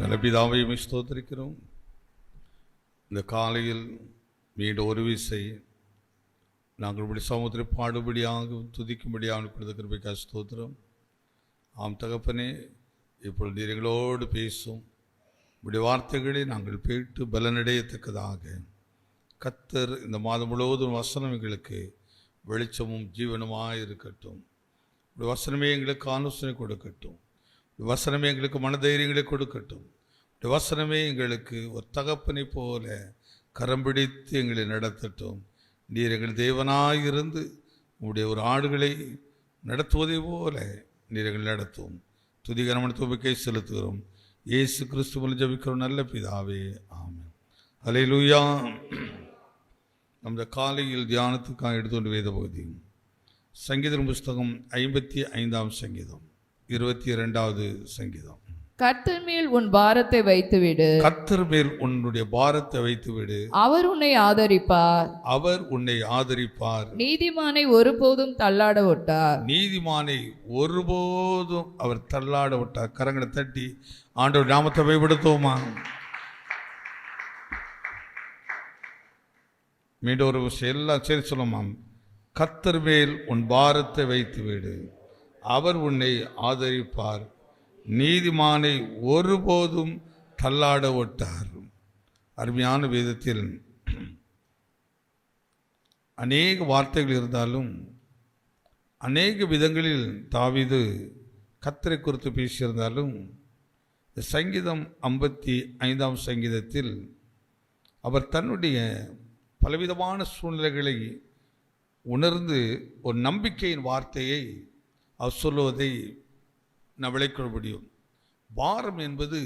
நல்ல பிதாவையும் ஸ்தோத்திரிக்கிறோம். இந்த காலையில் மீண்டும் ஒரு விசை. நாங்கள் இப்படி சமூகத்தில் பாடுபடியாக துதிக்கும்படியாக கொடுத்த கிருபிக்கா ஸ்தோத்திரம். ஆம் தகப்பனே இப்பொழுது நீர் எங்களோடு பேசும். இப்படி வார்த்தைகளை நாங்கள் கேட்டு பலனடையத்தக்கதாக. கத்தர் இந்த மாதம் முழுவதும் வசனம் எங்களுக்கு வெளிச்சமும் ஜீவனுமாக இருக்கட்டும் இப்படி வசனமே எங்களுக்கு ஆலோசனை கொடுக்கட்டும். வசனமே எங்களுக்கு மனதைரியங்களை கொடுக்கட்டும். வசனமே எங்களுக்கு ஒரு தகப்பனை போல கரம் பிடித்து எங்களை நடத்தட்டும். நீர் எங்கள் தேவனாயிருந்து உங்களுடைய ஒரு ஆடுகளை நடத்துவதை போல நீர் எங்களை நடத்தும். துதிகரமன துபிக்கை செலுத்துகிறோம். இயேசு கிறிஸ்து மூலம் ஜபிக்கிறோம். நல்ல பிதாவே ஆமே அலை லூயா நம்ம காலையில் தியானத்துக்காக எடுத்துக்கொண்டு வேத பகுதியும் சங்கீதம் புஸ்தகம் ஐம்பத்தி ஐந்தாம் சங்கீதம். இருபத்தி இரண்டாவது சங்கீதம். கர்த்தர் மேல் உன் பாரத்தை வைத்துவிடு. கத்தர் மேல் உன்னுடைய பாரத்தை வைத்துவிடு. அவர் உன்னை ஆதரிப்பார். அவர் உன்னை ஆதரிப்பார். நீதிமானை ஒருபோதும் தள்ளாட விட்டார். நீதிமானை ஒருபோதும் அவர் தள்ளாட விட்டார். கரங்களை தட்டி ஆண்டவர் நாமத்தை பயப்படுத்துவோமா மீண்டும் ஒரு விஷயம் எல்லாம் சரி சொல்லுமாம் கத்தர் மேல் உன் பாரத்தை வைத்து விடு அவர் உன்னை ஆதரிப்பார். நீதிமானை ஒருபோதும் தள்ளாட விட்டார் அருமையான விதத்தில் அநேக வார்த்தைகள் இருந்தாலும் அநேக விதங்களில் தாவீது கத்தரை குறித்து பேசியிருந்தாலும் சங்கீதம் ஐம்பத்தி ஐந்தாம் சங்கீதத்தில் அவர் தன்னுடைய பலவிதமான சூழ்நிலைகளை உணர்ந்து ஒரு நம்பிக்கையின் வார்த்தையை அவர் சொல்லுவதை நான் விளைக்கொள்ள முடியும். பாரம் என்பது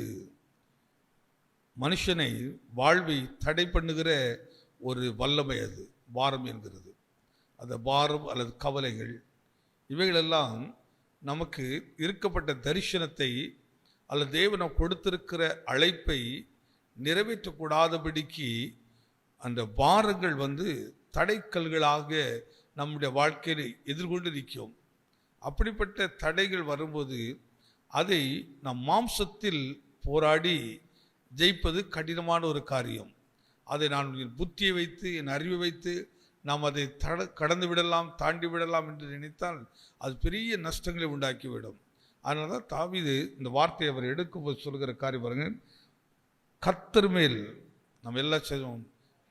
மனுஷனை வாழ்வை தடை பண்ணுகிற ஒரு வல்லமை அது பாரம் என்கிறது. அந்த பாரம் அல்லது கவலைகள் இவைகளெல்லாம் நமக்கு இருக்கப்பட்ட தரிசனத்தை அல்லது தேவனம் கொடுத்திருக்கிற அழைப்பை நிறைவேற்றக்கூடாதபடிக்கு அந்த பாரங்கள் வந்து தடைக்கல்களாக நம்முடைய வாழ்க்கையில் எதிர்கொண்டு நிற்கும். அப்படிப்பட்ட தடைகள் வரும்போது அதை நம் மாம்சத்தில் போராடி ஜெயிப்பது கடினமான ஒரு காரியம். அதை நான் என் புத்தியை வைத்து என் அறிவை வைத்து நாம் அதை தட கடந்து விடலாம் தாண்டி விடலாம் என்று நினைத்தால் அது பெரிய நஷ்டங்களை உண்டாக்கிவிடும். அதனால தான் தாவிது இந்த வார்த்தையை அவர் எடுக்கும்போது சொல்கிற காரியம் பாருங்க. கத்தர் மேல் நம்ம எல்லாம் செய்வோம்.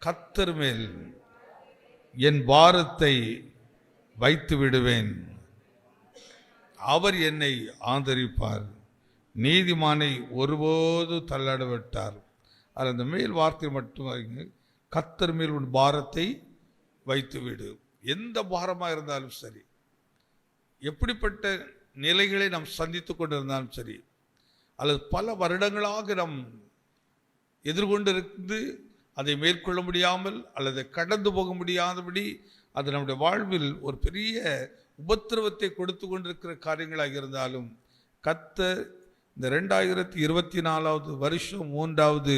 கத்தர் மேல் என் பாரத்தை வைத்து விடுவேன். அவர் என்னை ஆதரிப்பார். நீதிமானை ஒருபோது தள்ளாட விட்டார் அது அந்த மேல் வார்த்தை மட்டும் கத்தர் மேல் உன் பாரத்தை வைத்துவிடு. எந்த பாரமாக இருந்தாலும் சரி எப்படிப்பட்ட நிலைகளை நாம் சந்தித்து கொண்டிருந்தாலும் சரி அல்லது பல வருடங்களாக நாம் எதிர்கொண்டிருந்து அதை மேற்கொள்ள முடியாமல் அல்லது கடந்து போக முடியாதபடி அது நம்முடைய வாழ்வில் ஒரு பெரிய உபத்திரவத்தை கொடுத்து கொண்டிருக்கிற காரியங்களாக இருந்தாலும் கத்த இந்த ரெண்டாயிரத்தி இருபத்தி நாலாவது வருஷம் மூன்றாவது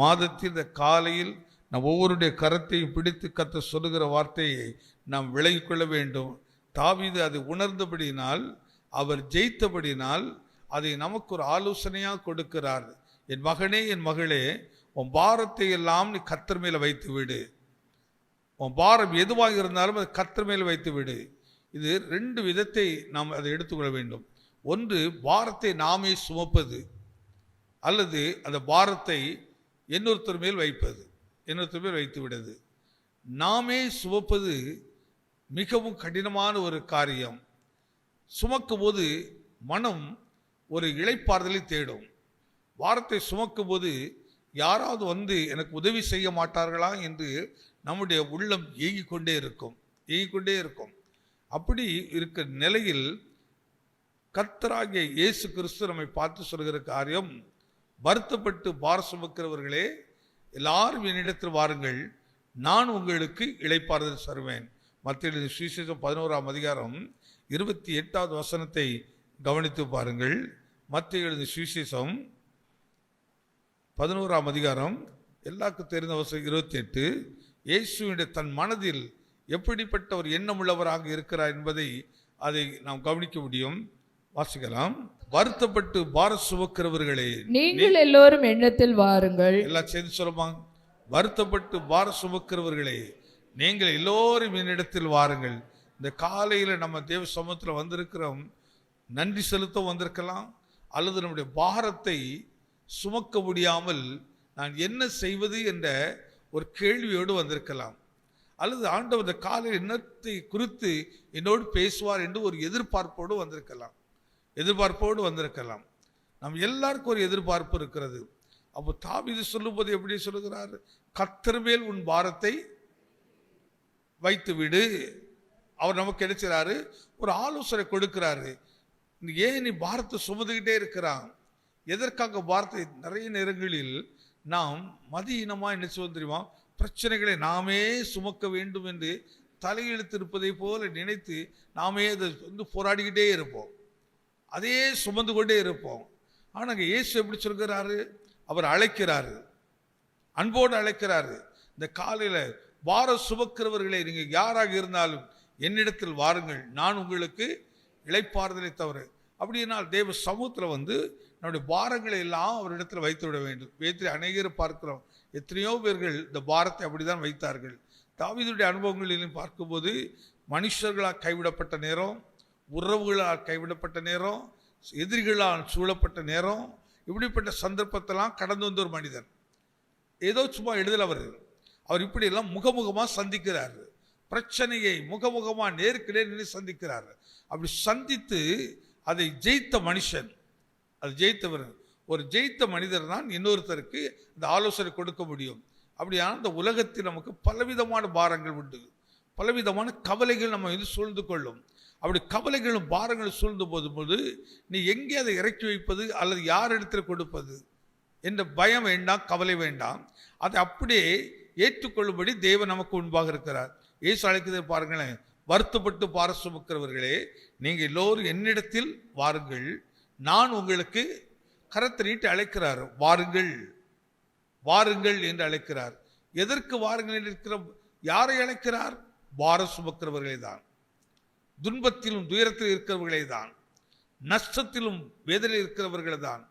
மாதத்தில் இந்த காலையில் நம் ஒவ்வொருடைய கரத்தையும் பிடித்து கத்த சொல்லுகிற வார்த்தையை நாம் விலகிக் கொள்ள வேண்டும். தாவிது அதை உணர்ந்தபடியினால் அவர் ஜெயித்தபடினால் அதை நமக்கு ஒரு ஆலோசனையாக கொடுக்கிறார். என் மகனே என் மகளே உன் பாரத்தை எல்லாம் நீ கத்தர் மேலே வைத்து விடு உன் பாரம் எதுவாக இருந்தாலும் அது கத்தர் மேல் வைத்து விடு இது ரெண்டு விதத்தை நாம் அதை எடுத்துக்கொள்ள வேண்டும். ஒன்று பாரத்தை நாமே சுமப்பது அல்லது அந்த பாரத்தை இன்னொருத்தர் மேல் வைப்பது இன்னொருத்தர் மேல் வைத்து விடுது நாமே சுமப்பது மிகவும் கடினமான ஒரு காரியம். சுமக்கும் போது மனம் ஒரு இளைப்பாறுதலை தேடும். வாரத்தை சுமக்கும் போது யாராவது வந்து எனக்கு உதவி செய்ய மாட்டார்களா என்று நம்முடைய உள்ளம் ஏங்கிக் கொண்டே இருக்கும் ஏங்கிக் கொண்டே இருக்கும். அப்படி இருக்கிற நிலையில் கத்தராகிய இயேசு கிறிஸ்து நம்மை பார்த்து சொல்கிற காரியம் வருத்தப்பட்டு பார சுமக்கிறவர்களே எல்லாரும் என்னிடத்தில் வாருங்கள் நான் உங்களுக்கு இழைப்பாறுதல் தருவேன். மத்திய சுவிசேஷம் பதினோராம் அதிகாரம் இருபத்தி எட்டாவது வசனத்தை கவனித்து பாருங்கள். மத்திய எழுதி சுவிசேஷம் பதினோராம் அதிகாரம் எல்லாருக்கும் தெரிந்த வசனம் இருபத்தி எட்டு இயேசுவினுடைய தன் மனதில் எப்படிப்பட்ட ஒரு எண்ணம் உள்ளவராக இருக்கிறார் என்பதை அதை நாம் கவனிக்க முடியும். வாசிக்கலாம். வருத்தப்பட்டு பார சுமக்கிறவர்களே நீங்கள் எல்லோரும் எண்ணத்தில் வாருங்கள். எல்லாம் சேர்ந்து சொல்லுமா? வருத்தப்பட்டு பார சுமக்கிறவர்களே நீங்கள் எல்லோரும் என்னிடத்தில் வாருங்கள். இந்த காலையில் நம்ம தேவ சமூகத்தில் வந்திருக்கிறோம். நன்றி செலுத்த வந்திருக்கலாம். அல்லது நம்முடைய பாரத்தை சுமக்க முடியாமல் நான் என்ன செய்வது என்ற ஒரு கேள்வியோடு வந்திருக்கலாம். அல்லது ஆண்டவர் இந்த காலையில் என்னத்தை குறித்து என்னோடு பேசுவார் என்று ஒரு எதிர்பார்ப்போடு வந்திருக்கலாம். எதிர்பார்ப்போடு வந்திருக்கலாம். நம் எல்லாருக்கும் ஒரு எதிர்பார்ப்பு இருக்கிறது. அப்போ தாவிது சொல்லும்போது எப்படி சொல்லுகிறார்? கத்தர் மேல் உன் பாரத்தை வைத்து விடு அவர் நமக்கு கிடைச்சிறாரு ஒரு ஆலோசனை கொடுக்கிறாரு. ஏன் நீ பாரத்தை சுமந்துக்கிட்டே இருக்கிறான் எதற்காக பாரத்தை நிறைய நேரங்களில் நாம் மதியினமாக என்ன சொல்ல தெரியுமா? பிரச்சனைகளை நாமே சுமக்க வேண்டும் என்று தலையெழுத்திருப்பதை போல நினைத்து நாமே அதை வந்து போராடிக்கிட்டே இருப்போம். அதே சுமந்து கொண்டே இருப்போம். ஆனால் இயேசு எப்படி சொல்கிறாரு? அவர் அழைக்கிறாரு. அன்போடு அழைக்கிறாரு. இந்த காலையில் வார சுமக்கிறவர்களை நீங்கள் யாராக இருந்தாலும் என்னிடத்தில் வாருங்கள். நான் உங்களுக்கு இழைப்பாறுதலை தவிர அப்படின்னால் தேவ சமூகத்தில் வந்து நம்முடைய பாரங்களை எல்லாம் அவரிடத்தில் வைத்து விட வேண்டும். வைத்து அநேகர் பார்க்கிறோம். எத்தனையோ பேர்கள் இந்த பாரத்தை அப்படிதான் வைத்தார்கள். தாவிதுடைய அனுபவங்களிலும் பார்க்கும்போது மனுஷர்களால் கைவிடப்பட்ட நேரம் உறவுகளால் கைவிடப்பட்ட நேரம் எதிரிகளால் சூழப்பட்ட நேரம் இப்படிப்பட்ட சந்தர்ப்பத்தெல்லாம் கடந்து வந்த ஒரு மனிதன் ஏதோ சும்மா எழுதல அவர். அவர் இப்படியெல்லாம் முகமுகமாக சந்திக்கிறார். பிரச்சனையை முகமுகமாக நேருக்கு நேர் நின்று சந்திக்கிறார். அப்படி சந்தித்து அதை ஜெயித்த மனுஷன் அது ஜெயித்தவர் ஒரு ஜெயித்த மனிதர் தான் இன்னொருத்தருக்கு இந்த ஆலோசனை கொடுக்க முடியும். அப்படியான இந்த உலகத்தில் நமக்கு பலவிதமான பாரங்கள் உண்டு. பலவிதமான கவலைகள் நம்ம வந்து சூழ்ந்து கொள்ளும். அப்படி கவலைகளும் பாரங்களும் சூழ்ந்து போதும்போது நீ எங்கே அதை இறக்கி வைப்பது அல்லது யார் இடத்துல கொடுப்பது என்ற பயம் வேண்டாம் கவலை வேண்டாம். அதை அப்படியே ஏற்றுக்கொள்ளும்படி தேவன் நமக்கு முன்பாக இருக்கிறார். ஏசு அழைக்கிறது பாருங்களேன். வருத்தப்பட்டு பார சுமக்கிறவர்களே நீங்கள் எல்லோரும் என்னிடத்தில் வாருங்கள். நான் உங்களுக்கு கரத்தை நீட்டு அழைக்கிறார் வாருங்கள் வாருங்கள் என்று அழைக்கிறார். எதற்கு வாருங்கள் என்று இருக்கிற யாரை அழைக்கிறார்? வார சுமக்கிறவர்களே தான். துன்பத்திலும் துயரத்தில் இருக்கிறவர்களே தான். நஷ்டத்திலும் வேதனையில் இருக்கிறவர்கள் தான்.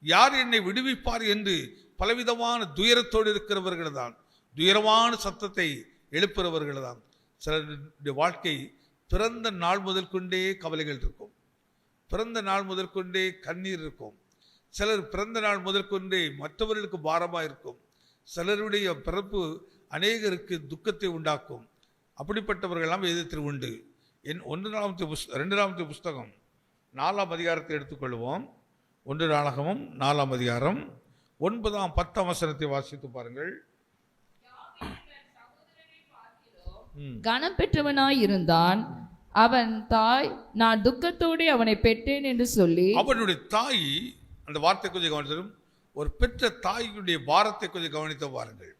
யார் என்னை விடுவிப்பார் என்று பலவிதமான துயரத்தோடு இருக்கிறவர்கள் தான். துயரமான சத்தத்தை எழுப்புறவர்கள் தான். சிலருடைய வாழ்க்கை பிறந்த நாள் முதல் கொண்டே கவலைகள் இருக்கும். பிறந்த நாள் முதல் கொண்டே கண்ணீர் இருக்கும். சிலர் பிறந்த நாள் முதல் கொண்டே மற்றவர்களுக்கு பாரமாக இருக்கும் சிலருடைய பிறப்பு அநேகருக்கு துக்கத்தை உண்டாக்கும். அப்படிப்பட்டவர்களெல்லாம் வேதத்தில் உண்டு. என் ஒன்று நாமத்து புஸ் ரெண்டு நாமத்து புஸ்தகம் நாலாம் அதிகாரத்தை எடுத்துக்கொள்வோம். ஒன்று நாடகமும் நாலாம் அதிகாரம். ஒன்பதாம் பத்தாம் வசனத்தை வாசித்து பாருங்கள். கனம் பெற்றவனாய் இருந்தான் அவன் தாய் நான் துக்கத்தோடு அவனை பெற்றேன் என்று சொல்லி அவனுடைய தாய் அந்த வார்த்தை கொஞ்சம் கவனித்ததும் ஒரு பெற்ற தாயுடைய பாரத்தை கொஞ்சம் கவனித்து பாருங்கள்.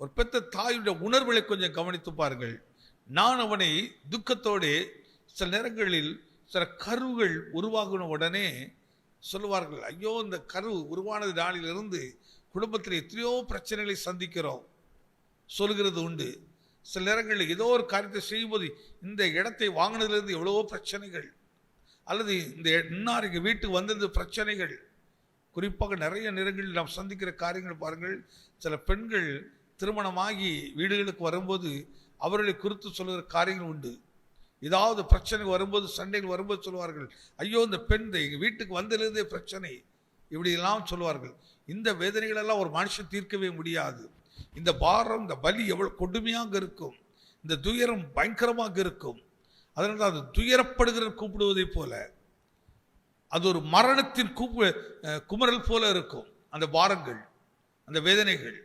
ஒரு பெற்ற தாயுடைய உணர்வுகளை கொஞ்சம் கவனித்து பாருங்கள். நான் அவனை துக்கத்தோடு சில நேரங்களில் சில கருவுகள் உருவாகின உடனே சொல்லுவார்கள் ஐயோ இந்த கரு உருவானது நாளிலிருந்து குடும்பத்தில் எத்தனையோ பிரச்சனைகளை சந்திக்கிறோம். சொல்கிறது உண்டு. சில நேரங்களில் ஏதோ ஒரு காரியத்தை செய்யும்போது இந்த இடத்தை வாங்கினதுலேருந்து எவ்வளவோ பிரச்சனைகள் அல்லது இந்த இன்னார் எங்கள் வீட்டுக்கு வந்திருந்த பிரச்சனைகள் குறிப்பாக நிறைய நேரங்களில் நாம் சந்திக்கிற காரியங்கள் பாருங்கள். சில பெண்கள் திருமணமாகி வீடுகளுக்கு வரும்போது அவர்களை குறித்து சொல்லுகிற காரியங்கள் உண்டு. ஏதாவது பிரச்சனை வரும்போது சண்டைகள் வரும்போது சொல்லுவார்கள். ஐயோ இந்த பெண் எங்கள் வீட்டுக்கு வந்திருந்தே பிரச்சனை. இப்படியெல்லாம் சொல்லுவார்கள். இந்த வேதனைகளெல்லாம் ஒரு மனுஷன் தீர்க்கவே முடியாது. இந்த பாரம் இந்த பலி எவ்வளோ கொடுமையாக இருக்கும். இந்த துயரம் பயங்கரமாக இருக்கும். அதனால் தான் அது துயரப்படுகிற கூப்பிடுவதைப் போல. அது ஒரு மரணத்தின் கூப்பு குமரல் போல இருக்கும். அந்த பாரங்கள் அந்த வேதனைகள்.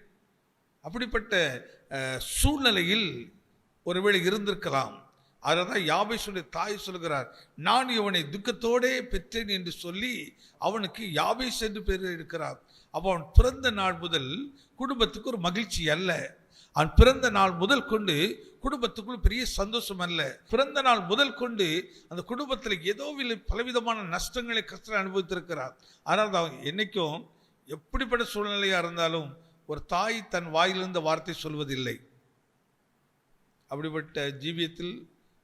அப்படிப்பட்ட சூழ்நிலையில் ஒருவேளை இருந்திருக்கலாம். அதை தான் யாபேசுடைய தாய் சொல்கிறார் நான் இவனை துக்கத்தோடே பெற்றேன் என்று சொல்லி அவனுக்கு யாபேஸ் என்று பெயர் இருக்கிறார். அப்போ அவன் பிறந்த நாள் முதல் குடும்பத்துக்கு ஒரு மகிழ்ச்சி அல்ல. அவன் பிறந்த நாள் முதல் கொண்டு குடும்பத்துக்குள் பெரிய சந்தோஷம் அல்ல. பிறந்த நாள் முதல் கொண்டு அந்த குடும்பத்தில் ஏதோ பலவிதமான நஷ்டங்களை கஷ்டம் அனுபவித்திருக்கிறார். ஆனால் அவன் என்றைக்கும் எப்படிப்பட்ட சூழ்நிலையாக இருந்தாலும் ஒரு தாய் தன் வாயிலிருந்த வார்த்தை சொல்வதில்லை. அப்படிப்பட்ட ஜீவியத்தில்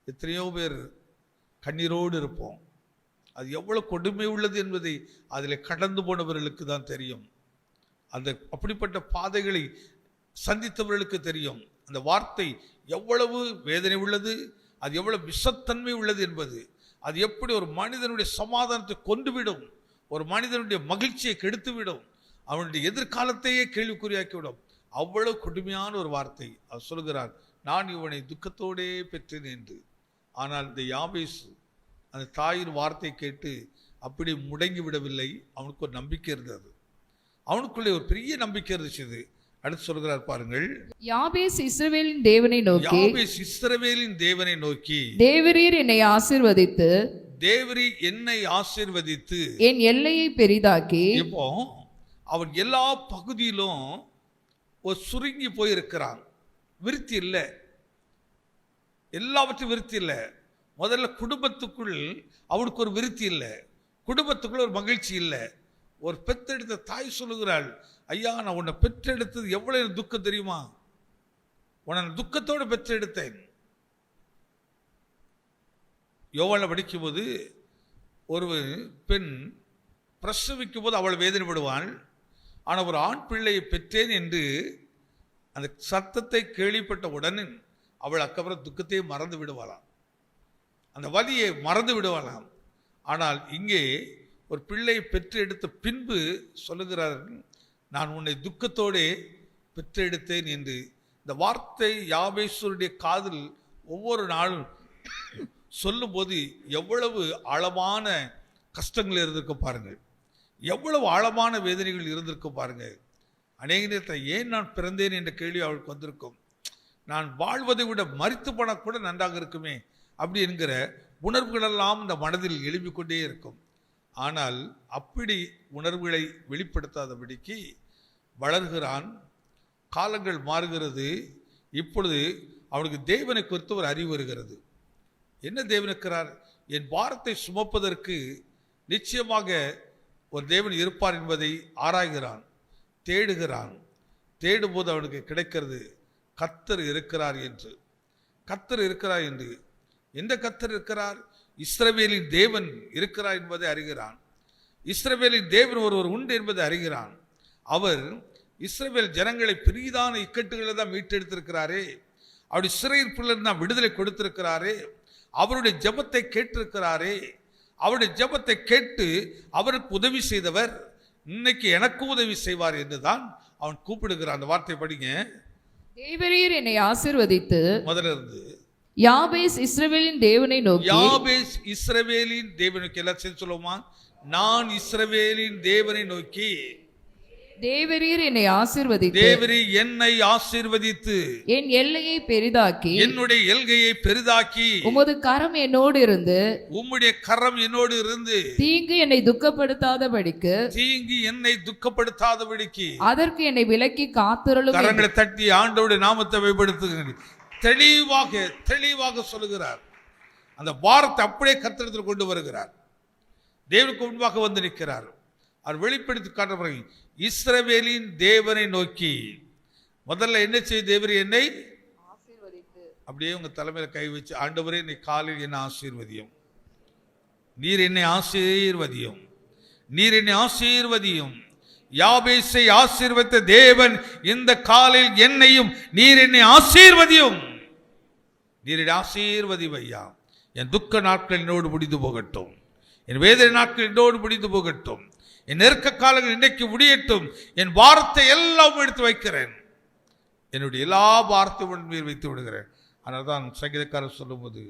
எத்தனையோ பேர் கண்ணீரோடு இருப்போம். அது எவ்வளவு கொடுமை உள்ளது என்பதை அதில் கடந்து போனவர்களுக்கு தான் தெரியும். அந்த அப்படிப்பட்ட பாதைகளை சந்தித்தவர்களுக்கு தெரியும். அந்த வார்த்தை எவ்வளவு வேதனை உள்ளது அது எவ்வளவு விஷத்தன்மை உள்ளது என்பது. அது எப்படி ஒரு மனிதனுடைய சமாதானத்தை கொண்டுவிடும் ஒரு மனிதனுடைய மகிழ்ச்சியை கெடுத்துவிடும் அவனுடைய எதிர்காலத்தையே கேள்விக்குறியாக்கிவிடும். அவ்வளவு கொடுமையான ஒரு வார்த்தை. அவர் சொல்கிறார் நான் இவனை துக்கத்தோடே பெற்றேன் என்று. ஆனால் இந்த யாபேசு அந்த தாயின் வார்த்தை கேட்டு அப்படி முடங்கி விடவில்லை. அவனுக்கு ஒரு நம்பிக்கை இருந்தது. அவனுக்குள்ளே ஒரு பெரிய நம்பிக்கை இருந்துச்சு அடுத்து சொல்கிறார் பாருங்கள். யாபேஸ் இஸ்ரவேலின் தேவனை நோக்கி யாபேஸ் இஸ்ரவேலின் தேவனை நோக்கி தேவரீர் என்னை ஆசீர்வதித்து தேவரி என்னை ஆசீர்வதித்து என் எல்லையை பெரிதாக்கி இப்போ அவன் எல்லா பகுதியிலும் ஒரு சுருங்கி போயிருக்கிறான் விருத்தி இல்லை. எல்லாவற்றையும் விருத்தி இல்லை. முதல்ல குடும்பத்துக்குள் அவனுக்கு ஒரு விருத்தி இல்லை. குடும்பத்துக்குள்ள ஒரு மகிழ்ச்சி இல்லை. ஒரு பெத்தெடுத்த தாய் சொல்லுகிறாள் ஐயா நான் உன்னை பெற்றெடுத்தது எவ்வளோ எனக்கு துக்கம் தெரியுமா? உன்னை துக்கத்தோடு பெற்றெடுத்தேன். யோவான படிக்கும்போது ஒரு பெண் பிரசவிக்கும் போது அவள் வேதனைப்படுவாள். ஆனால் ஒரு ஆண் பிள்ளையை பெற்றேன் என்று அந்த சத்தத்தை கேள்விப்பட்ட உடனே அவள் அக்கப்புறம் துக்கத்தையே மறந்து விடுவாளாம். அந்த வலியை மறந்து விடுவாளாம். ஆனால் இங்கே ஒரு பிள்ளையை பெற்று எடுத்த பின்பு சொல்லுகிறார்கள் நான் உன்னை துக்கத்தோடே பெற்றெடுத்தேன் என்று. இந்த வார்த்தை யாவேஸ்வருடைய காதில் ஒவ்வொரு நாளும் சொல்லும்போது எவ்வளவு ஆழமான கஷ்டங்கள் இருந்திருக்க பாருங்கள். எவ்வளவு ஆழமான வேதனைகள் இருந்திருக்க பாருங்கள். அநேக நேரத்தில் ஏன் நான் பிறந்தேன் என்ற கேள்வி அவளுக்கு வந்திருக்கும். நான் வாழ்வதை விட மறித்து போனால் கூட நன்றாக இருக்குமே அப்படி என்கிற உணர்வுகளெல்லாம் இந்த மனதில் எழுப்பிக்கொண்டே இருக்கும். ஆனால் அப்படி உணர்வுகளை வெளிப்படுத்தாதபடிக்கு வளர்கிறான் காலங்கள் மாறுகிறது இப்பொழுது அவனுக்கு தேவனை குறித்து ஒரு அறிவு வருகிறது. என்ன தேவன் இருக்கிறார்? என் பாரத்தை சுமப்பதற்கு நிச்சயமாக ஒரு தேவன் இருப்பார் என்பதை ஆராய்கிறான் தேடுகிறான். தேடும்போது அவனுக்கு கிடைக்கிறது கத்தர் இருக்கிறார் என்று. கத்தர் இருக்கிறார் என்று. எந்த கத்தர் இருக்கிறார்? இஸ்ரவேலின் தேவன் இருக்கிறார் என்பதை அறிகிறான். இஸ்ரவேலின் தேவன் ஒருவர் உண்டு என்பதை அறிகிறான். அவர் இஸ்ரவேல் ஜனங்களை பெரிதான இக்கட்டுகளை தான் மீட்டெடுத்திருக்கிறாரே. அவருடைய சிறையிருப்பிலிருந்து தான் விடுதலை கொடுத்திருக்கிறாரே. அவருடைய ஜெபத்தை கேட்டிருக்கிறாரே. அவருடைய ஜெபத்தை கேட்டு அவருக்கு உதவி செய்தவர். இன்னைக்கு எனக்கு உதவி செய்வார் என்று தான் அவன் கூப்பிடுகிறான். அந்த வார்த்தை படிங்க. தேவரீர் என்னை ஆசீர்வதித்து முதல்ல இருந்து யாபேஸ் இஸ்ரவேலின் தேவனை நோக்கி யாபேஸ் இஸ்ரவேலின் தேவனுக்கு எல்லாம் சேர்த்து சொல்லுவோமா? நான் இஸ்ரவேலின் தேவனை நோக்கி. தேவரீர் என்னை ஆசீர்வதித்து தேவரி என்னை ஆசீர்வதித்து என் எல்லையை பெரிதாக்கி என்னுடைய எல்கையை பெரிதாக்கி உமது கரம் என்னோடு இருந்து உம்முடைய கரம் என்னோடு இருந்து தீங்கு என்னை துக்கப்படுத்தாதபடிக்கு தீங்கி என்னை துக்கப்படுத்தாதபடிக்கு அதற்கு என்னை விலக்கி காத்திரளும் என்று. கரங்களை தட்டி ஆண்டோடைய நாமத்தை வெளிப்படுத்துகிறேன் தெளிவாக தெளிவாக சொல்லுகிறார். அந்த பாரத்தை அப்படியே கத்திரத்தில் கொண்டு வருகிறார். தேவனுக்கு முன்பாக வந்து நிற்கிறார். அவர் வெளிப்படுத்தி காட்ட பிறகு இஸ்ரவேலின் தேவனை நோக்கி முதல்ல என்ன செய்ய தேவர் என்னை? அப்படியே உங்க தலைமையில கை வச்சு ஆண்டவரே என்னை காலில் என்ன ஆசீர்வதியும். நீர் என்னை ஆசீர்வதியும். நீர் என்னை ஆசீர்வதியும். யாபேசை ஆசீர்வதித்த தேவன் இந்த காலில் என்னையும் நீர் என்னை ஆசீர்வதியும். நீர் என்னை ஆசீர்வதியும் ஐயா என் துக்க நாட்கள் என்னோடு முடிந்து போகட்டும். என் வேதனை நாட்கள் என்னோடு முடிந்து போகட்டும். என் நெருக்க காலங்கள் இன்றைக்கு முடியட்டும். என் வார்த்தை எல்லாம் எடுத்து வைக்கிறேன். என்னுடைய எல்லா பாரத்தையும் உன் மேல் வைத்து விடுகிறேன். ஆனால் தான் சங்கீதக்காரர் சொல்லும்போது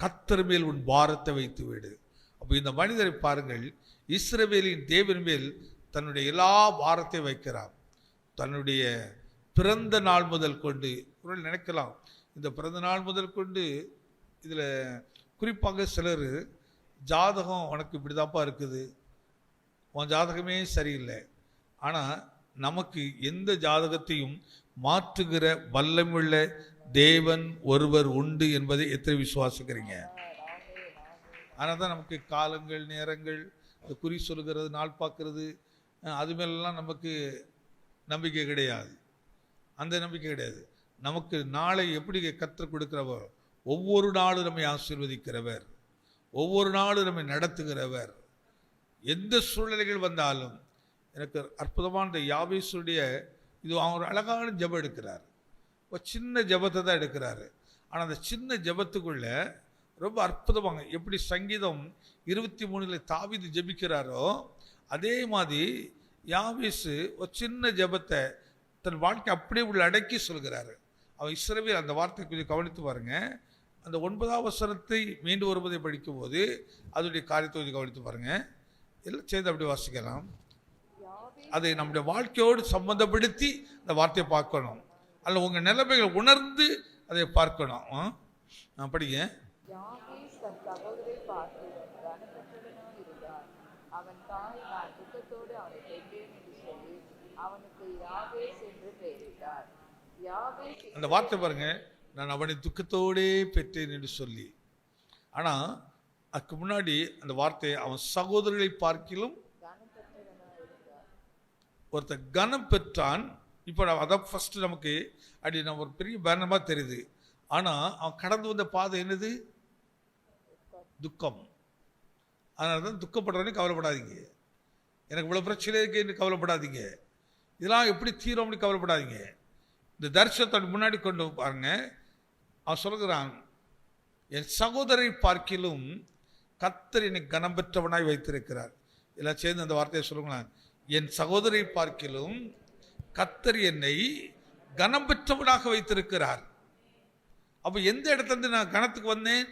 கத்தர் மேல் உன் பாரத்தை வைத்து விடு. அப்போ இந்த மனிதரை பாருங்கள் இஸ்ரவேலின் தேவன் மேல் தன்னுடைய எல்லா வாரத்தையும் வைக்கிறார். தன்னுடைய பிறந்த நாள் முதல் கொண்டு ஒரு நினைக்கலாம் இந்த பிறந்த நாள் முதல் கொண்டு இதில் குறிப்பாக சிலர் ஜாதகம் உனக்கு இப்படிதான்ப்பா இருக்குது. உன் ஜாதகமே சரியில்லை. ஆனால் நமக்கு எந்த ஜாதகத்தையும் மாற்றுகிற வல்லமுள்ள தேவன் ஒருவர் உண்டு என்பதை எத்தனை விசுவாசிக்கிறீங்க? ஆனால் தான் நமக்கு காலங்கள் நேரங்கள் குறி சொல்கிறது நாள் பார்க்கறது அஹ், அது நமக்கு நம்பிக்கை கிடையாது. அந்த நம்பிக்கை கிடையாது. நமக்கு நாளை எப்படி கற்றுக் கொடுக்கிறவர்? ஒவ்வொரு நாளும் நம்மை ஆசீர்வதிக்கிறவர். ஒவ்வொரு நாளும் நம்மை நடத்துகிறவர். எந்த சூழ்நிலைகள் வந்தாலும் எனக்கு அற்புதமான இந்த யாவேசுடைய இது அவர் அழகான ஜெபம் எடுக்கிறார். ஒரு சின்ன ஜெபத்தை தான் எடுக்கிறாரு. ஆனால் அந்த சின்ன ஜெபத்துக்குள்ள ரொம்ப அற்புதமாக எப்படி சங்கீதம் இருபத்தி மூணில் தாவிது ஜெபிக்கிறாரோ அதே மாதிரி யாவேசு ஒரு சின்ன ஜெபத்தை தன் வாழ்க்கை அப்படியே உள்ள அடக்கி சொல்கிறாரு. அவன் இஸ்ரவேல் அந்த வார்த்தை கொஞ்சம் கவனித்து பாருங்க. அந்த ஒன்பதாம் வசனத்தை மீண்டு வருவதை படிக்கும்போது அதனுடைய காரியத்தை கொஞ்சம் கவனித்து பாருங்கள் எல்லாம் சேர்ந்து அப்படி வாசிக்கலாம். அதை நம்முடைய வாழ்க்கையோடு சம்பந்தப்படுத்தி அந்த வார்த்தையை பார்க்கணும். அல்ல உங்கள் நிலைமைகள் உணர்ந்து அதை பார்க்கணும்? நான் படிங்க. அந்த வார்த்தை பாருங்க. நான் அவனை துக்கத்தோடே பெற்றேன் என்று சொல்லி. ஆனால் அதுக்கு முன்னாடி அந்த வார்த்தையை அவன் சகோதரர்களை பார்க்கிலும் ஒருத்தர் ஒருத்தன் கனம் பெற்றான். இப்போ நான் அதான் ஃபஸ்ட்டு நமக்கு அப்படி நம்ம ஒரு பெரிய பேனமாக தெரியுது. ஆனால் அவன் கடந்து வந்த பாதை என்னது? துக்கம். அதனால தான் துக்கப்படுறவனே கவலைப்படாதீங்க. எனக்கு இவ்வளோ பிரச்சனை இருக்குன்னு கவலைப்படாதீங்க. இதெல்லாம் எப்படி தீரும்னு கவலைப்படாதீங்க. இந்த தரிசனத்தை முன்னாடி கொண்டு பாருங்க. அவன் சொல்கிறான் என் சகோதரை பார்க்கிலும் கத்தர் என்னை கனம் பெற்றவனாய் வைத்திருக்கிறார். எல்லாம் சேர்ந்து அந்த வார்த்தையை சொல்லுங்களேன். என் சகோதரை பார்க்கிலும் கத்தர் என்னை கனம் பெற்றவனாக வைத்திருக்கிறார். அப்போ எந்த இடத்துல இருந்து நான் கணத்துக்கு வந்தேன்?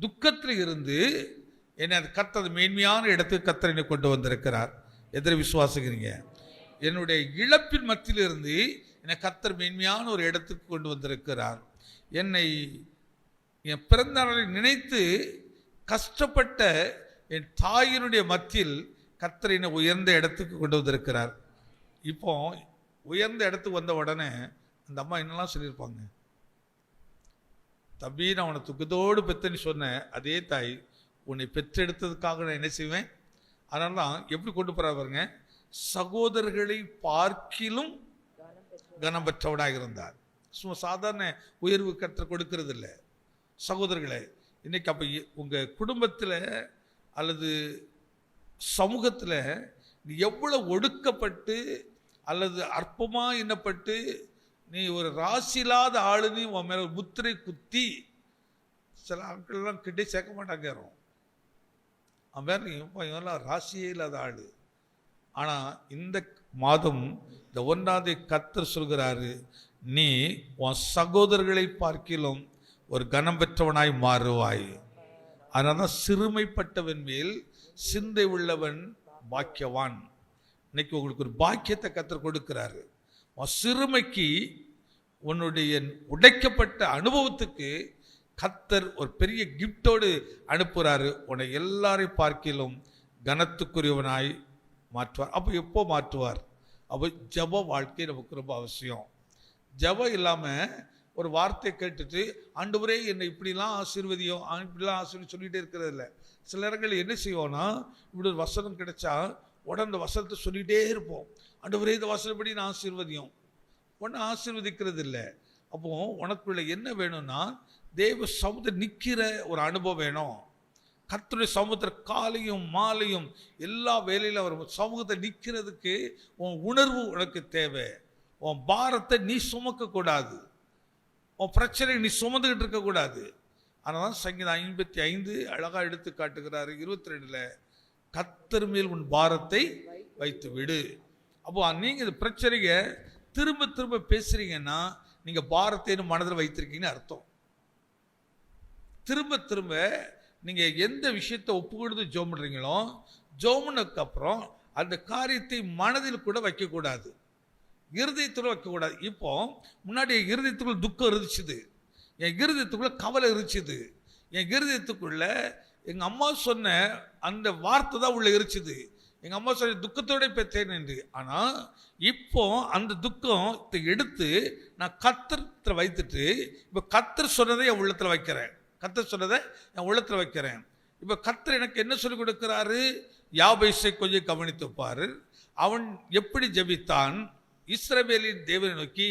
துக்கத்தில் இருந்து என்னை அது கத்தது மேன்மையான இடத்துக்கு கத்தர் என்னை கொண்டு வந்திருக்கிறார். எதிர விசுவாசிக்கிறீங்க? என்னுடைய இழப்பின் மத்தியிலிருந்து என்னை கத்தர் மேன்மையான ஒரு இடத்துக்கு கொண்டு வந்திருக்கிறார். என்னை என் பிறந்த நாளை நினைத்து கஷ்டப்பட்ட என் தாயினுடைய மத்தியில் கத்தரினை உயர்ந்த இடத்துக்கு கொண்டு வந்திருக்கிறார். இப்போ உயர்ந்த இடத்துக்கு வந்த உடனே அந்த அம்மா என்னெல்லாம் சொல்லியிருப்பாங்க? தம்பி நான் உன்னை துக்கத்தோடு பெத்தன்னு சொன்னேன். அதே தாய் உன்னை பெற்றெடுத்ததுக்காக நான் என்ன செய்வேன்? அதனால தான் எப்படி கொண்டு போறா பாருங்க. சகோதரர்களை பார்க்கிலும் கனம் பெற்றவனாக இருந்தார். சும்மா சாதாரண உயர்வு கற்று கொடுக்கறது இல்லை இன்றைக்கி அப்போ உங்கள் குடும்பத்தில் அல்லது சமூகத்தில் நீ எவ்வளோ ஒடுக்கப்பட்டு அல்லது அற்பமாக எண்ணப்பட்டு நீ ஒரு ராசி இல்லாத ஆளுன்னு உன் மேலே ஒரு முத்திரை குத்தி சில ஆட்கள்லாம் கிட்டே சேர்க்க மாட்டாங்க அவன் வேற இவன் இவன்லாம் ராசியே இல்லாத ஆள். ஆனால் இந்த மாதம் இந்த ஒன்றாவது கத்தர் சொல்கிறாரு நீ உன் சகோதரர்களை பார்க்கிலும் ஒரு கனம் பெற்றவனாய் மாறுவாய். அதனால தான் சிறுமைப்பட்டவன் மேல் சிந்தை உள்ளவன் பாக்கியவான். இன்னைக்கு உங்களுக்கு ஒரு பாக்கியத்தை கத்தர் கொடுக்கிறாரு. சிறுமைக்கு உன்னுடைய உடைக்கப்பட்ட அனுபவத்துக்கு கத்தர் ஒரு பெரிய கிஃப்டோடு அனுப்புகிறாரு உன்னை எல்லாரையும் பார்க்கிலும் கனத்துக்குரியவனாய் மாற்றுவார். அப்போ எப்போ மாற்றுவார்? அப்போ ஜப வாழ்க்கை நமக்கு ரொம்ப அவசியம். ஜபம் இல்லாமல் ஒரு வார்த்தை கேட்டுட்டு ஆண்டவரே என்னை இப்படிலாம் ஆசீர்வதியும் இப்படிலாம் ஆசீர்வதி சொல்லிகிட்டே இருக்கிறது இல்லை சில நேரங்களில் என்ன செய்வோம்னா இப்படி ஒரு வசனம் கிடைச்சா உடனே அந்த வசனத்தை சொல்லிகிட்டே இருப்போம். ஆண்டவரே இந்த வசனப்படி நான் ஆசீர்வதியும். உடனே ஆசீர்வதிக்கிறது இல்லை அப்போ உனக்குள்ள என்ன வேணும்னா தேவ சமுத்திரம் நிற்கிற ஒரு அனுபவம் வேணும். கத்துடைய சமூகத்தில் காலையும் மாலையும் எல்லா வேலையிலும் அவர் சமூகத்தை நிற்கிறதுக்கு உன் உணர்வு உனக்கு தேவை. உன் பாரத்தை நீ சுமக்கக்கூடாது. உன் பிரச்சனை நீ சுமந்துக்கிட்டு இருக்கக்கூடாது ஆனால் தான் சங்கீதம் ஐம்பத்தி ஐந்து அழகாக எடுத்து காட்டுகிறாரு. இருபத்தி ரெண்டில் கத்தர் மேல் உன் பாரத்தை வைத்து விடு அப்போ நீங்கள் இந்த பிரச்சனையை திரும்ப திரும்ப பேசுகிறீங்கன்னா நீங்கள் பாரத்தைன்னு மனதில் வைத்திருக்கீங்கன்னு அர்த்தம். திரும்ப திரும்ப நீங்கள் எந்த விஷயத்தை ஒப்பு கொடுத்து ஜோம் பண்ணுறீங்களோ ஜோமுனக்கு அப்புறம் அந்த காரியத்தை மனதில் கூட வைக்கக்கூடாது. இருதயத்துக்குள்ள வைக்கக்கூடாது. இப்போ முன்னாடி என் இருதயத்துக்குள்ள துக்கம் இருந்துச்சுது. என் இருதயத்துக்குள்ள கவலை இருந்துச்சுது. என் இருதயத்துக்குள்ள எங்கள் அம்மா சொன்ன அந்த வார்த்தை தான் உள்ளே இருந்துச்சுது. எங்கள் அம்மா சொன்ன துக்கத்தோட பெற்றேன் என்று. ஆனால் இப்போ அந்த துக்கத்தை எடுத்து நான் கத்திரத்தில் வைத்துட்டு இப்போ கத்தர் சொன்னதை என் உள்ளத்தில் வைக்கிறேன். கத்தர் சொன்னதை என் உள்ளத்தில் வைக்கிறேன். இப்போ கத்தர் எனக்கு என்ன சொல்லிக் கொடுக்கிறாரு? யாபேசை கொஞ்சம் கவனித்துப்பார் அவன் எப்படி ஜெபித்தான்? இஸ்ரவேலின் தேவனை நோக்கி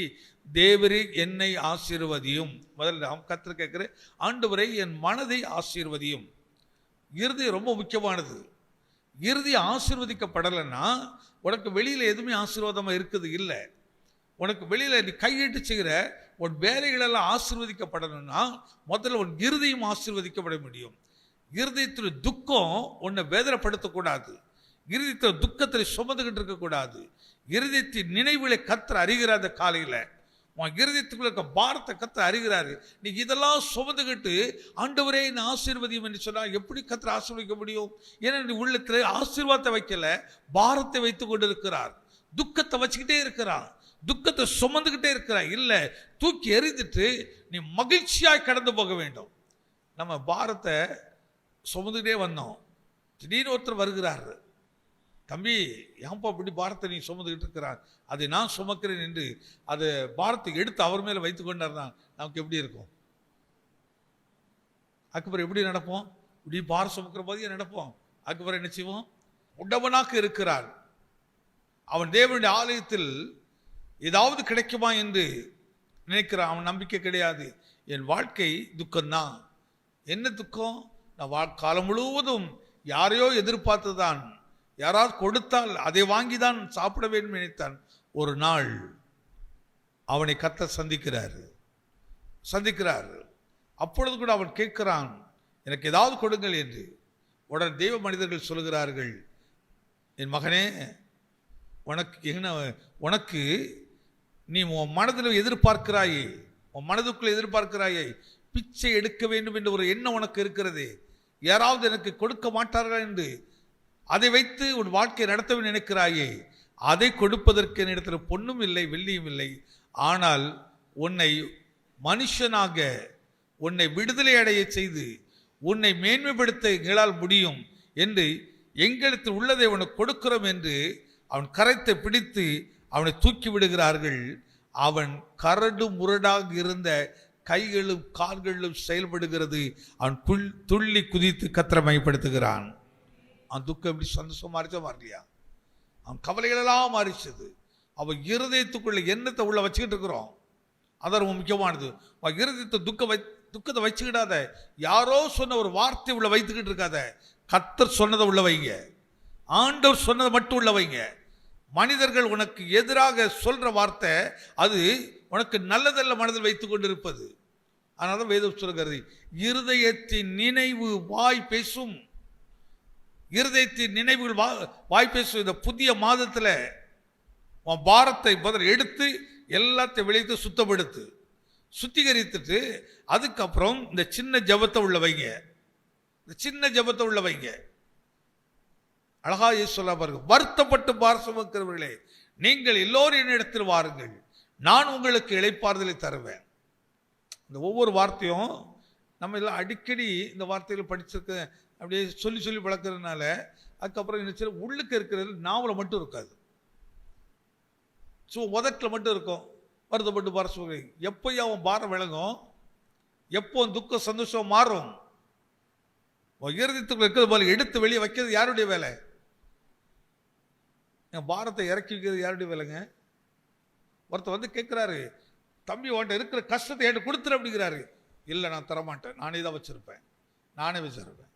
தேவரே என்னை ஆசீர்வதியும். முதல்ல அவன் கத்தர் கேட்குற ஆண்டவரை என் மனதை ஆசீர்வதியும். இறுதி ரொம்ப முக்கியமானது. இறுதி ஆசீர்வதிக்கப்படலைன்னா உனக்கு வெளியில் எதுவுமே ஆசீர்வாதமாக இருக்குது இல்லை. உனக்கு வெளியில் நீ கையிட்டு செய்கிற உன் வேலைகளெல்லாம் ஆசீர்வதிக்கப்படணும்னா முதல்ல உன் இறுதியும் ஆசீர்வதிக்கப்பட முடியும். இருதயத்தில் துக்கம் உன்னை வேதனைப்படுத்தக்கூடாது. இருதயத்தில் துக்கத்தில் சுமந்துக்கிட்டு இருக்கக்கூடாது. இருதயத்தின் நினைவுகளை கத்தர் அறிகிறார் அந்த காலையில். உன் இருதயத்துக்குள்ள இருக்க பாரத்தை கத்தர் அறிகிறாரு. நீ இதெல்லாம் சுமந்துக்கிட்டு ஆண்டவரே இந்த ஆசீர்வதியும் என்று சொன்னால் எப்படி கத்தர் ஆசீர்வதிக்க முடியும்? ஏன்னா நீ உள்ளத்தில் ஆசீர்வாதத்தை வைக்கல பாரத்தை வைத்து கொண்டு இருக்கிறார் துக்கத்தை வச்சுக்கிட்டே இருக்கிறார். துக்கத்தை சுமந்துக்கிட்டே இருக்கிறார். இல்லை தூக்கி எறிந்துட்டு நீ மகிழ்ச்சியாக கடந்து போக வேண்டும். நம்ம பாரத்தை சுமந்துக்கிட்டே வந்தோம். திடீர்னு ஒருத்தர் வருகிறார். தம்பி ஏன்பா இப்படி பாரத்தை நீ சுமந்துக்கிட்டு இருக்கிறான் அதை நான் சுமக்கிறேன் என்று அது பாரத்தை எடுத்து அவர் மேலே வைத்து கொண்டார்னா நமக்கு எப்படி இருக்கும்? அதுக்கப்புறம் எப்படி நடப்போம்? இப்படி பார சுமக்கிற போதே நடப்போம். அதுக்கப்புறம் என்ன செய்வோம்? உடவனாக இருக்கிறான் அவன் தேவனுடைய ஆலயத்தில் ஏதாவது கிடைக்குமா என்று நினைக்கிறான் அவன் நம்பிக்கை கிடையாது. என் வாழ்க்கை துக்கம்தான். என்ன துக்கம்? நான் வா காலம் முழுவதும் யாரையோ எதிர்பார்த்து தான் யாராவது கொடுத்தால் அதை வாங்கி தான் சாப்பிட வேண்டும் நினைத்தான். ஒரு நாள் அவனை கத்த சந்திக்கிறார். சந்திக்கிறார். அப்பொழுது கூட அவன் கேட்கிறான் எனக்கு ஏதாவது கொடுங்கள் என்று. உடனே தெய்வ மனிதர்கள் சொல்கிறார்கள் என் மகனே உனக்கு என்ன உனக்கு நீ உன் மனதில் எதிர்பார்க்கிறாயே உன் மனதுக்குள் எதிர்பார்க்கிறாயே பிச்சை எடுக்க வேண்டும் என்ற ஒரு எண்ணம் உனக்கு இருக்கிறது. யாராவது எனக்கு கொடுக்க மாட்டார்கள்? என்று அதை வைத்து உன் வாழ்க்கை நடத்தவே நினைக்கிறாயே. அதை கொடுப்பதற்கு என்னிடத்தில் பொண்ணும் இல்லை வெள்ளியும் இல்லை. ஆனால் உன்னை மனுஷனாக உன்னை விடுதலை அடைய செய்து உன்னை மேன்மைப்படுத்த எங்களால் முடியும் என்று எங்களிடத்தில் உள்ளதை உனக்கு கொடுக்கிறோம் என்று அவன் கரைத்தை பிடித்து அவனை தூக்கி விடுகிறார்கள். அவன் கரடு முரடாக இருந்த கைகளும் கால்களும் செயல்படுகிறது. அவன் புல் துள்ளி குதித்து கத்திரமைப்படுத்துகிறான் அவன் துக்கம் எப்படி சந்தோஷமா மாறிச்சா மாறலையா? அவன் கவலைகளெல்லாம் மாறிச்சது. அவன் இருதயத்துக்குள்ள எண்ணத்தை உள்ள வச்சுக்கிட்டு இருக்கிறோம். அதான் ரொம்ப முக்கியமானது. அவன் இருதயத்தை துக்க வை துக்கத்தை வச்சுக்கிடாத. யாரோ சொன்ன ஒரு வார்த்தை உள்ள வைத்துக்கிட்டு இருக்காத. கத்தர் சொன்னதை உள்ள வைங்க. ஆண்டவர் சொன்னதை மட்டும் உள்ள வைங்க. மனிதர்கள் உனக்கு எதிராக சொல்கிற வார்த்தை அது உனக்கு நல்லதல்ல மனதில் வைத்து கொண்டிருப்பது. அதனால தான் வேதம் சொல்கிறது இருதயத்தின் நினைவு வாய் பேசும். இருதயத்தின் நினைவுகள் வா வாய் பேசும் இந்த புதிய மாதத்தில் உன் பாரத்தை முதல் எடுத்து எல்லாத்தையும் விளைத்து சுத்தப்படுத்து. சுத்திகரித்துட்டு அதுக்கப்புறம் இந்த சின்ன ஜபத்தை உள்ள வைங்க. இந்த சின்ன ஜபத்தை உள்ள வைங்க. அழகா சொல்ல பாருங்க வருத்தப்பட்டு பாரசுவக்கிறவர்களே நீங்கள் எல்லோரும் என்னிடத்தில் வாருங்கள். நான் உங்களுக்கு இளைப்பாறுதலை தருவேன். இந்த ஒவ்வொரு வார்த்தையும் நம்ம எல்லாம் அடிக்கடி இந்த வார்த்தைகள் படிச்சிருக்க அப்படியே சொல்லி சொல்லி வளர்க்குறதுனால அதுக்கப்புறம் என்ன செய்ய உள்ளுக்கு இருக்கிறது நாவல மட்டும் இருக்காது. ஸோ உதட்டில் மட்டும் இருக்கும். வருத்தப்பட்டு பார சொல்கிறேன் எப்போயும் அவன் பாரம் விளங்கும். எப்போ துக்கம் சந்தோஷம் மாறும். இருதயத்துக்குள்ள இருக்கிறது போல எடுத்து வெளியே வைக்கிறது யாருடைய வேலை? என் பாரத்தை இறக்கி வைக்கிறது யாருடைய வேலைங்க? ஒருத்தர் வந்து கேட்குறாரு தம்பி உன்ட்ட இருக்கிற கஷ்டத்தை என்கிட்ட கொடுத்துரு அப்படிங்கிறாரு. இல்லை நான் தரமாட்டேன். நானே தான் வச்சுருப்பேன். நானே வச்சுருப்பேன்.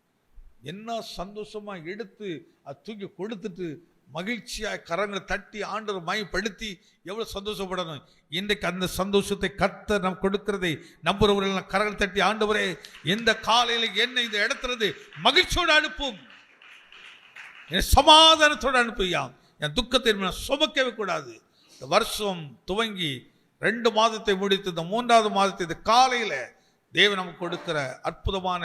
என்ன சந்தோஷமாக எடுத்து அது தூக்கி கொடுத்துட்டு மகிழ்ச்சியாக கரங்களை தட்டி ஆண்டவர் மயப்படுத்தி எவ்வளோ சந்தோஷப்படணும். இன்றைக்கு அந்த சந்தோஷத்தை கத்த நம் கொடுக்கிறதை நம்புறவர்கள் கரங்கள் தட்டி ஆண்டவரே இந்த காலையில் என்ன இந்த இடத்துலது மகிழ்ச்சியோடு அனுப்பும். என் சமாதானத்தோடு அனுப்புயா என் துக்கத்தை நான் சுமக்கவே கூடாது. இந்த வருஷம் துவங்கி ரெண்டு மாதத்தை முடித்து இந்த மூன்றாவது மாதத்தை இந்த காலையில் தேவன் நமக்கு கொடுக்கிற அற்புதமான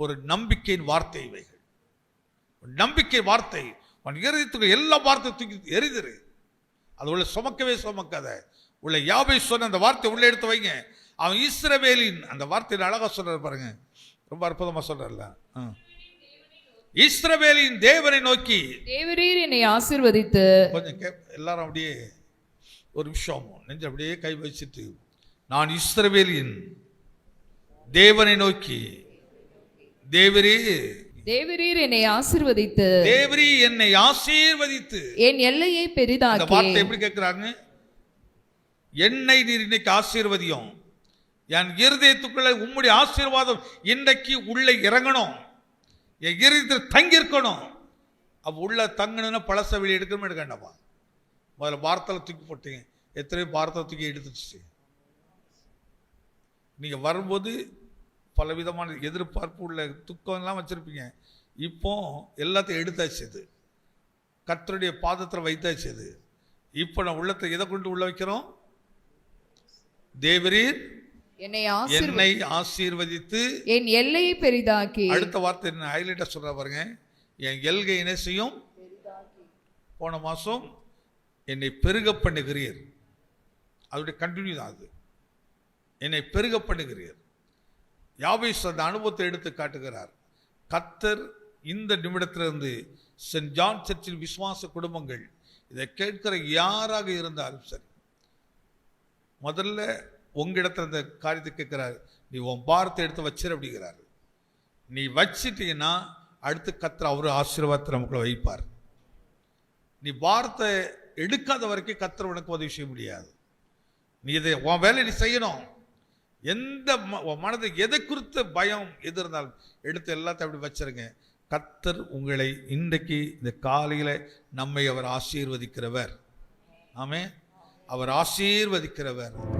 ஒரு நம்பிக்கையின் வார்த்தை இவைகள். ஒரு நம்பிக்கை வார்த்தை. உன் இருதயத்துக்கு எல்லா வார்த்தை தூக்கி எரிதிரு அது உள்ள சுமக்கவே சுமக்காத. உள்ள யாபை சொன்ன அந்த வார்த்தை உள்ள எடுத்து வைங்க. அவன் இஸ்ரவேலின் அந்த வார்த்தையில் அழகா சொல்றாரு பாருங்க. ரொம்ப அற்புதமா சொல்றாருல்ல ஆ. இஸ்ரவேலின் தேவனை நோக்கி. தேவரீர் என்னை ஆசீர்வதித்து. கொஞ்சம் எல்லாரும் அப்படியே ஒரு நிமிஷம் நெஞ்சு அப்படியே கை வச்சுட்டு நான் இஸ்ரவேலின் தேவனை நோக்கி. தேவரே. தேவரீர் என்னை ஆசீர்வதித்து. தேவரி என்னை ஆசீர்வதித்து. என் எல்லையை அந்த பெரிதாக்கி வார்த்தை எப்படி கேட்கிறாங்க என்னை நீர் இன்னைக்கு ஆசீர்வதியும். என் இருதயத்துக்குள்ள உம்முடைய ஆசீர்வாதம் இன்றைக்கு உள்ளே இறங்கணும். என் இருதயத்தில் தங்கி இருக்கணும் அப்போ உள்ள தங்கணும்னா பழச வெளியே எடுக்கணுமே எடுக்கண்டாப்பா முதல்ல பாரத்தில் தூக்கி போட்டீங்க. எத்தனையோ பாரத்தை தூக்கி எடுத்துச்சு நீங்கள் வரும்போது பலவிதமான எதிர்பார்ப்பு உள்ள துக்கம்லாம் வச்சுருப்பீங்க. இப்போ எல்லாத்தையும் எடுத்தாச்சு இது கர்த்தருடைய பாதத்தில் வைத்தாச்சு இது இப்போ நான் உள்ளத்தை எதை கொண்டு உள்ள வைக்கிறோம்? தேவரீர் என்னை ஆசீர்வ என்னை ஆசீர்வதித்து என் எல்லையை பெரிதாக்கி. அடுத்த வார்த்தை என்ன? ஹைலைட்டாக சொல்ற பாருங்க. என் எல்கை என்ன செய்யும்? போன மாதம் என்னை பெருக பண்ணுகிறீர். அதோடைய கண்டினியூ தான் அது. என்னை பெருக பண்ணுகிறீர். யாவேஸ் அந்த அனுபவத்தை எடுத்து காட்டுகிறார். கத்தர் இந்த நிமிடத்திலிருந்து சென்ட் ஜான் சர்ச்சில் விசுவாச குடும்பங்கள் இதை கேட்கிற யாராக இருந்தாலும் சரி முதல்ல உங்களிடத்துல இந்த காரியத்தை கேட்குறாரு. நீ உன் பாரத்தை எடுத்து வச்சிரு அப்படிங்கிறாரு. நீ வச்சிட்டீங்கன்னா அடுத்து கத்தர் அவர் ஆசீர்வாதத்தை நமக்குள்ள வைப்பார். நீ பாரத்தை எடுக்காத வரைக்கும் கத்தர் உனக்கு உதவி செய்ய முடியாது. நீ இதை உன் வேலை நீ செய்யணும். எந்த ம- உன் எதை குறித்த பயம் எது இருந்தாலும் எடுத்து எல்லாத்தையும் அப்படி வச்சிருங்க. கத்தர் உங்களை இன்றைக்கு இந்த காலையில் நம்மை அவர் ஆசீர்வதிக்கிறவர். ஆமே அவர் ஆசீர்வதிக்கிறவர்.